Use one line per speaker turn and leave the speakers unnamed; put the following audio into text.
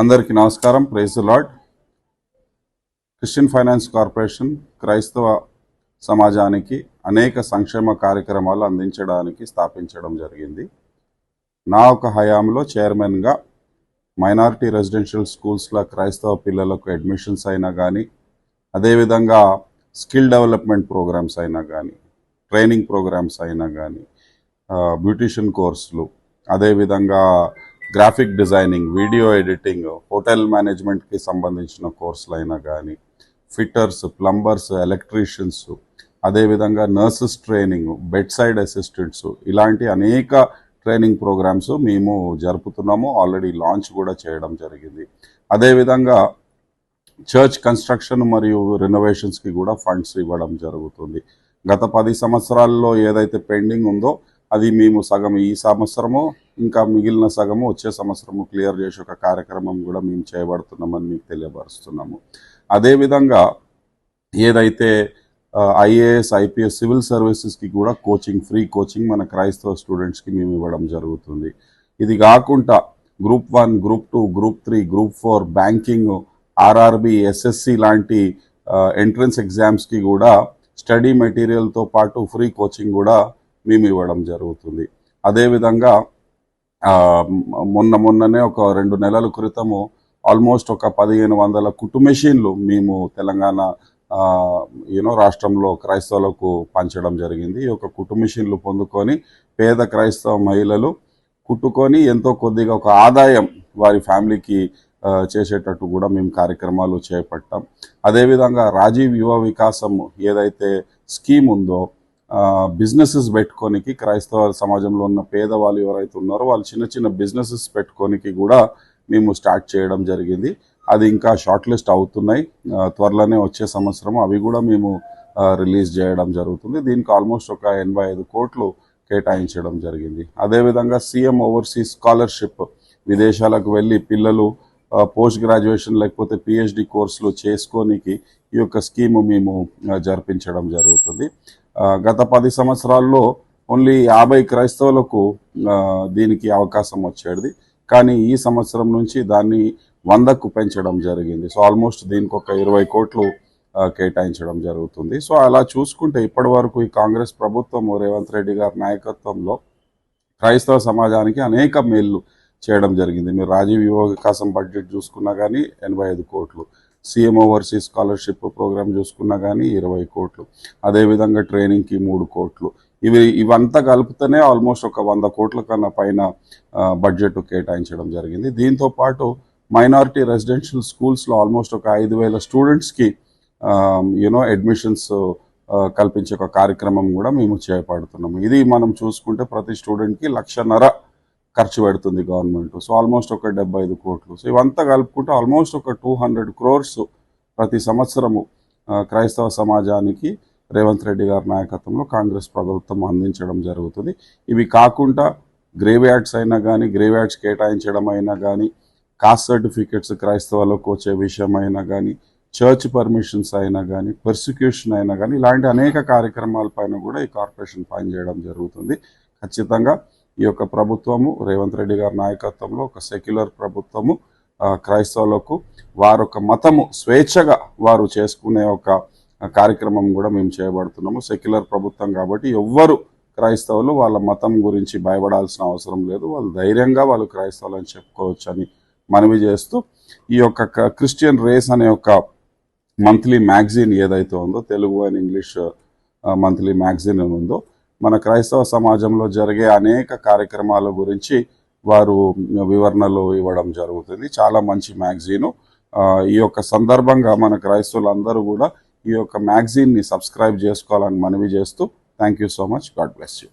అందరికీ నమస్కారం. Praise Lord Christian Finance Corporation క్రైస్తవ సమాజానికి అనేక సంక్షేమ కార్యక్రమాలు అందించడానికి స్థాపించడం జరిగింది. నా ఒక హయాంలో చైర్మన్గా మైనారిటీ రెసిడెన్షియల్ స్కూల్స్లో క్రైస్తవ పిల్లలకు అడ్మిషన్స్ అయినా కానీ అదేవిధంగా స్కిల్ డెవలప్మెంట్ ప్రోగ్రామ్స్ అయినా కానీ ట్రైనింగ్ ప్రోగ్రామ్స్ అయినా కానీ బ్యూటిషియన్ కోర్సులు అదేవిధంగా graphic designing video editing hotel మేనేజ్మెంట్కి సంబంధించిన కోర్సులు అయినా కానీ ఫిట్టర్స్ ప్లంబర్స్ ఎలక్ట్రీషియన్స్ అదేవిధంగా nurses training bed side assistants ఇలాంటి అనేక ట్రైనింగ్ ప్రోగ్రామ్స్ మేము జరుపుతున్నాము. ఆల్రెడీ లాంచ్ కూడా చేయడం జరిగింది. అదేవిధంగా చర్చ్ కన్స్ట్రక్షన్ మరియు రెనోవేషన్స్కి కూడా ఫండ్స్ ఇవ్వడం జరుగుతుంది. గత పది సంవత్సరాల్లో ఏదైతే పెండింగ్ ఉందో అది మేము సగం ఈ సంవత్సరము ఇంకా మిగిలిన సగము వచ్చే సంవత్సరము క్లియర్ చేసే ఒక కార్యక్రమం కూడా మేము చేయబడుతున్నామని మీకు తెలియపరుస్తున్నాము. అదేవిధంగా ఏదైతే ఐఏఎస్ ఐపీఎస్ సివిల్ సర్వీసెస్కి కూడా కోచింగ్ ఫ్రీ కోచింగ్ మన క్రైస్తవ స్టూడెంట్స్కి మేము ఇవ్వడం జరుగుతుంది. ఇది కాకుండా group one group two group three group four banking RRB SSC లాంటి ఎంట్రన్స్ ఎగ్జామ్స్కి కూడా స్టడీ మెటీరియల్తో పాటు ఫ్రీ కోచింగ్ కూడా మేము ఇవ్వడం జరుగుతుంది. అదేవిధంగా మొన్న మొన్ననే ఒక రెండు నెలల క్రితము ఆల్మోస్ట్ ఒక పదిహేను వందల కుటుంబషీన్లు మేము తెలంగాణ యూనో రాష్ట్రంలో క్రైస్తవులకు పంచడం జరిగింది. ఈ యొక్క కుటుంబషీన్లు పొందుకొని పేద క్రైస్తవ మహిళలు కుట్టుకొని ఎంతో కొద్దిగా ఒక ఆదాయం వారి ఫ్యామిలీకి చేసేటట్టు కూడా మేము కార్యక్రమాలు చేపట్టాం. అదేవిధంగా రాజీవ్ యువ వికాసం ఏదైతే స్కీమ్ ఉందో బిజినెసెస్ పెట్టుకోనికి క్రైస్తవ సమాజంలో ఉన్న పేదవాళ్ళు ఎవరైతే ఉన్నారో వాళ్ళు చిన్న చిన్న బిజినెసెస్ పెట్టుకోనికి కూడా మేము స్టార్ట్ చేయడం జరిగింది. అది ఇంకా షార్ట్ లిస్ట్ అవుతున్నాయి త్వరలోనే వచ్చే సంవత్సరం అవి కూడా మేము రిలీజ్ చేయడం జరుగుతుంది. దీనికి ఆల్మోస్ట్ ఒక ఎనభై ఐదు కోట్లు కేటాయించడం జరిగింది. అదేవిధంగా సీఎం ఓవర్సీస్ స్కాలర్షిప్ విదేశాలకు వెళ్ళి పిల్లలు పోస్ట్ గ్రాడ్యుయేషన్ లేకపోతే పిహెచ్డి కోర్సులు చేసుకోనికి ఈ యొక్క స్కీమ్ మేము జరిపించడం జరుగుతుంది. గత పది సంవత్సరాల్లో ఓన్లీ యాభై క్రైస్తవులకు దీనికి అవకాశం వచ్చేది. కానీ ఈ సంవత్సరం నుంచి దాన్ని వందకు పెంచడం జరిగింది. సో ఆల్మోస్ట్ దీనికి ఒక ఇరవై కోట్లు కేటాయించడం జరుగుతుంది. సో అలా చూసుకుంటే ఇప్పటి వరకు ఈ కాంగ్రెస్ ప్రభుత్వం రేవంత్ రెడ్డి గారి నాయకత్వంలో క్రైస్తవ సమాజానికి అనేక మేళ్ళు చేయడం జరిగింది. మీరు రాజీవ్ యువ వికాసం బడ్జెట్ చూసుకున్నా కానీ ఎనభై ఐదు కోట్లు. సీఎం ఓవర్సీస్ స్కాలర్షిప్ ప్రోగ్రామ్ చూసుకున్నా కానీ ఇరవై కోట్లు. అదేవిధంగా ట్రైనింగ్కి మూడు కోట్లు. ఇవి ఇవంతా కలిపితేనే ఆల్మోస్ట్ ఒక వంద కోట్ల కన్నా పైన బడ్జెట్ కేటాయించడం జరిగింది. దీంతో పాటు మైనారిటీ రెసిడెన్షియల్ స్కూల్స్లో ఆల్మోస్ట్ ఒక ఐదు వేల స్టూడెంట్స్కి యూనో అడ్మిషన్స్ కల్పించే ఒక కార్యక్రమం కూడా మేము చేపడుతున్నాము. ఇది మనం చూసుకుంటే ప్రతి స్టూడెంట్కి లక్షన్నర ఖర్చు పెడుతుంది గవర్నమెంట్. సో ఆల్మోస్ట్ ఒక డెబ్బై ఐదు కోట్లు. సో ఇవంతా కలుపుకుంటే ఆల్మోస్ట్ ఒక టూ హండ్రెడ్ క్రోర్స్ ప్రతి సంవత్సరము క్రైస్తవ సమాజానికి రేవంత్ రెడ్డి గారి నాయకత్వంలో కాంగ్రెస్ ప్రభుత్వం అందించడం జరుగుతుంది. ఇవి కాకుండా గ్రేవ్ యార్డ్స్ అయినా కానీ గ్రేవ్ యార్డ్స్ కేటాయించడం అయినా కానీ కాస్ట్ సర్టిఫికెట్స్ క్రైస్తవులకు వచ్చే విషయం అయినా కానీ చర్చ్ పర్మిషన్స్ అయినా కానీ పర్సిక్యూషన్ అయినా కానీ ఇలాంటి అనేక కార్యక్రమాలపైన కూడా ఈ కార్పొరేషన్ పనిచేయడం జరుగుతుంది. ఖచ్చితంగా ఈ యొక్క ప్రభుత్వము రేవంత్ రెడ్డి గారి నాయకత్వంలో ఒక సెక్యులర్ ప్రభుత్వము క్రైస్తవులకు వారు ఒక మతము స్వేచ్ఛగా వారు చేసుకునే ఒక కార్యక్రమం కూడా మేము చేయబడుతున్నాము. సెక్యులర్ ప్రభుత్వం కాబట్టి ఎవ్వరు క్రైస్తవులు వాళ్ళ మతం గురించి భయపడాల్సిన అవసరం లేదు. వాళ్ళు ధైర్యంగా వాళ్ళు క్రైస్తవులు అని చెప్పుకోవచ్చని మనవి చేస్తూ ఈ యొక్క క- క్రిస్టియన్ రేస్ అనే ఒక మంత్లీ మ్యాగజైన్ ఏదైతే ఉందో Telugu and English monthly magazine అని ఉందో మన క్రైస్తవ సమాజంలో జరిగే అనేక కార్యక్రమాల గురించి వారు వివరణలు ఇవ్వడం జరుగుతుంది. చాలా మంచి మ్యాగ్జీను. ఈ యొక్క సందర్భంగా మన క్రైస్తవులందరూ కూడా ఈ యొక్క మ్యాగజైన్ని సబ్స్క్రైబ్ చేసుకోవాలని మనవి చేస్తూ thank you so much. God bless you.